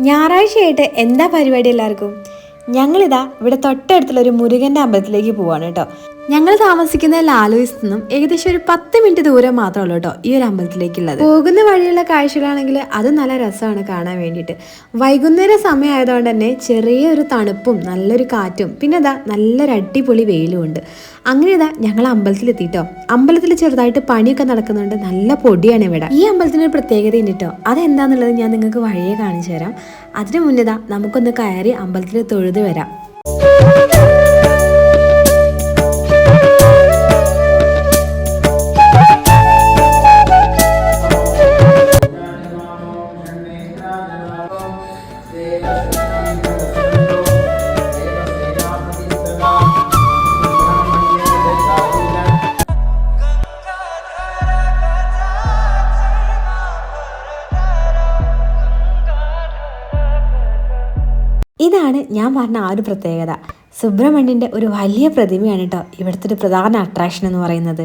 ഞായറാഴ്ചയായിട്ട് എന്താ പരിപാടി എല്ലാവർക്കും? ഞങ്ങളിതാ ഇവിടെ തൊട്ടടുത്തുള്ള ഒരു മുരുകന്റെ അമ്പലത്തിലേക്ക് പോവാണ് കേട്ടോ. ഞങ്ങൾ താമസിക്കുന്ന ലാലോയിസ് നിന്നും ഏകദേശം ഒരു പത്ത് മിനിറ്റ് ദൂരം മാത്രമേ ഉള്ളൂ കേട്ടോ ഈ ഒരു അമ്പലത്തിലേക്കുള്ളത്. പോകുന്ന വഴിയുള്ള കാഴ്ചകളാണെങ്കിൽ അത് നല്ല രസമാണ് കാണാൻ വേണ്ടിയിട്ട്. വൈകുന്നേര സമയം ആയതുകൊണ്ട് തന്നെ ചെറിയൊരു തണുപ്പും നല്ലൊരു കാറ്റും പിന്നെ അതാ നല്ലൊരു അടിപൊളി വെയിലും ഉണ്ട്. അങ്ങനെ ഇതാ ഞങ്ങൾ അമ്പലത്തിലെത്തിയിട്ടോ അമ്പലത്തിൽ ചെറുതായിട്ട് പണിയൊക്കെ നടക്കുന്നുണ്ട്. നല്ല പൊടിയാണ് ഇവിടെ. ഈ അമ്പലത്തിന് ഒരു പ്രത്യേകത ഉണ്ട് കേട്ടോ. അതെന്താന്നുള്ളത് ഞാൻ നിങ്ങൾക്ക് വഴിയെ കാണിച്ചു തരാം. അതിനു മുന്നേതാ നമുക്കൊന്ന് കയറി അമ്പലത്തിൽ തൊഴുത് വരാം. ഇതാണ് ഞാൻ പറഞ്ഞ ആ ഒരു പ്രത്യേകത. സുബ്രഹ്മണ്യന്റെ ഒരു വലിയ പ്രതിമയാണ് കേട്ടോ ഇവിടുത്തെ ഒരു പ്രധാന അട്രാക്ഷൻ എന്ന് പറയുന്നത്.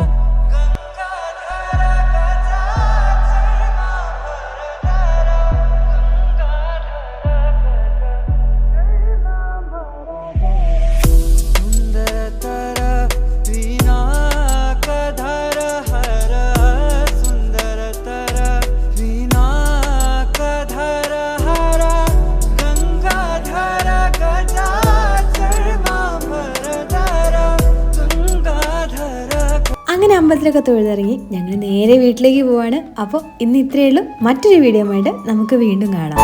അങ്ങനെ അമ്പലത്തിലൊക്കെ തൊഴുതിറങ്ങി ഞങ്ങൾ നേരെ വീട്ടിലേക്ക് പോവാണ്. അപ്പോൾ ഇന്ന് ഇത്രയേ ഉള്ളൂ. മറ്റൊരു വീഡിയോ ആയിട്ട് നമുക്ക് വീണ്ടും കാണാം.